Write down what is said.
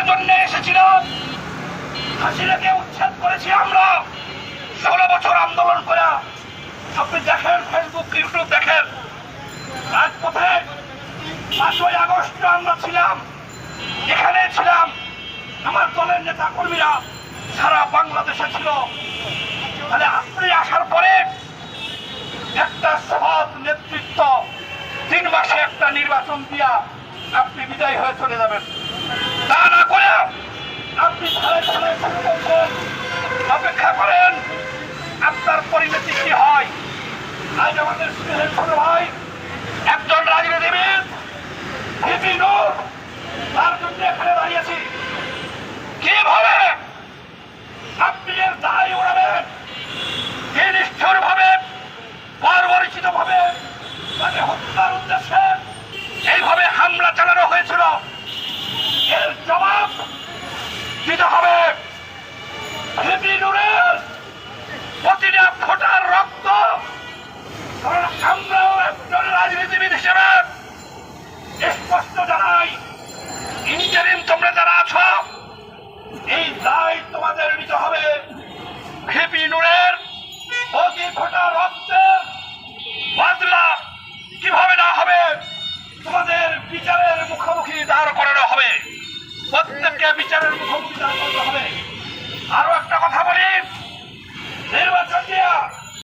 উচ্ছেদের জন্য এসেছিলাম। হাসিনাকে উচ্ছেদ করেছি আমরা। ষোলো বছর আন্দোলন করে। আপনি দেখেন ফেসবুক ইউটিউব দেখেন। রাজপথে পাঁচই আগস্ট আমরা ছিলাম। এখানে ছিলাম। আমার দলের নেতা কর্মীরা সারা বাংলাদেশে ছিল। তাহলে আপনি আসার পরে একটা সৎ নেতৃত্ব, তিন মাসে একটা নির্বাচন দিয়া আপনি বিদায় হয়ে চলে যাবেন। অপেক্ষা করেন, আপনার পরিণতি কি হয়? আজ আমাদের স্নেহের ছোট ভাই একজন রাজনীতিবিদ, ভিপি নূর, তার জন্য এখানে দাঁড়িয়েছি। কীভাবে আপনি এর দায় উড়াবেন কি নিষ্ঠুর ভাবে বর্বরিচিত ভাবে তাকে হত্যার হবে। প্রতিটা ফোটার রক্ত। আমরাও একজন রাজনীতিবিদ হিসেবে। স্পষ্ট জানাই ইন্টারিম তোমরা যারা বিচারের মুখোমুখি দাঁড় করতে হবে। আরও